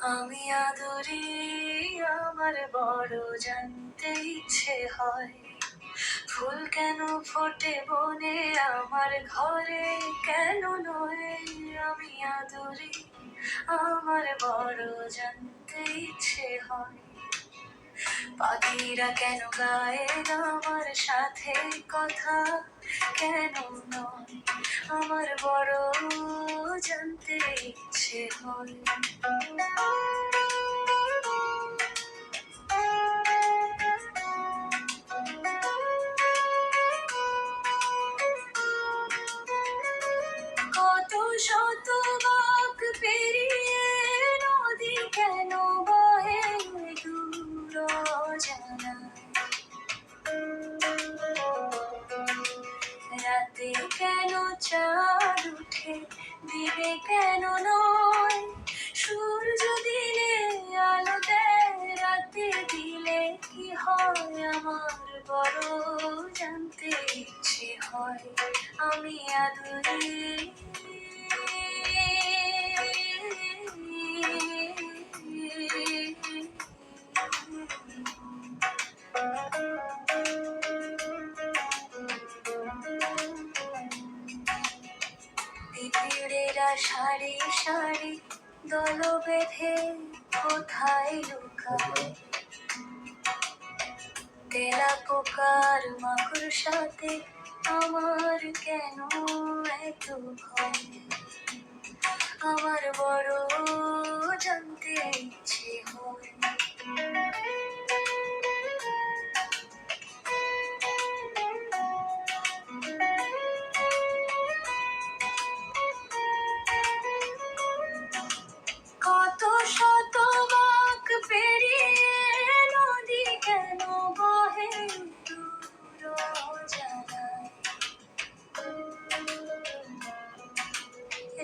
আমি আদরি, আমার বড় জানতে ইচ্ছে হয়। ফুল কেন ফোটে বনে, আমার ঘরে কেন নয়? আমি আদরি, আমার বড় জানতে ইচ্ছে হয়। পাখিরা কেন গায়ে আমার সাথে কথা? কেন নয়? আমার বড় জানতে ইচ্ছে হয়। কত শত বাক পেরিয়ে নদী কেন চাঁদ উঠে দিবে কেন নয়? সূর্য দিলে আলো দেয়, রাতে দিলে কি হয়? আমার বড় জানতে ইচ্ছে হয়, আমি আদুরি সারি সারি দল বেঁধে কোথায় লুকায় তেলা পোকার মাকুর সাথে আমার কেন এত ভয়? আমার বড়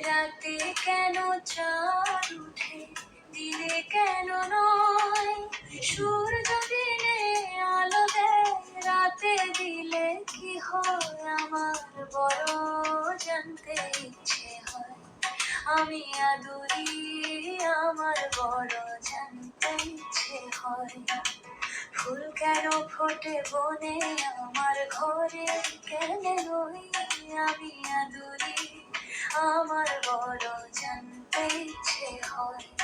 রাতে কেন চাঁদ উঠে দিলে কেন নয়? সূর্য দিনে আলো দেয়। রাতে দিলে কি হয়? আমার বড় জানতে ইচ্ছে হয়। আমি আদুরি, আমার বড় জানতে ইচ্ছে হয়। ফুল কেন ফোটে বনে? আমার ঘরে কেন রই আমি আদুরি? আমার বড় জানতে ইচ্ছে হয়।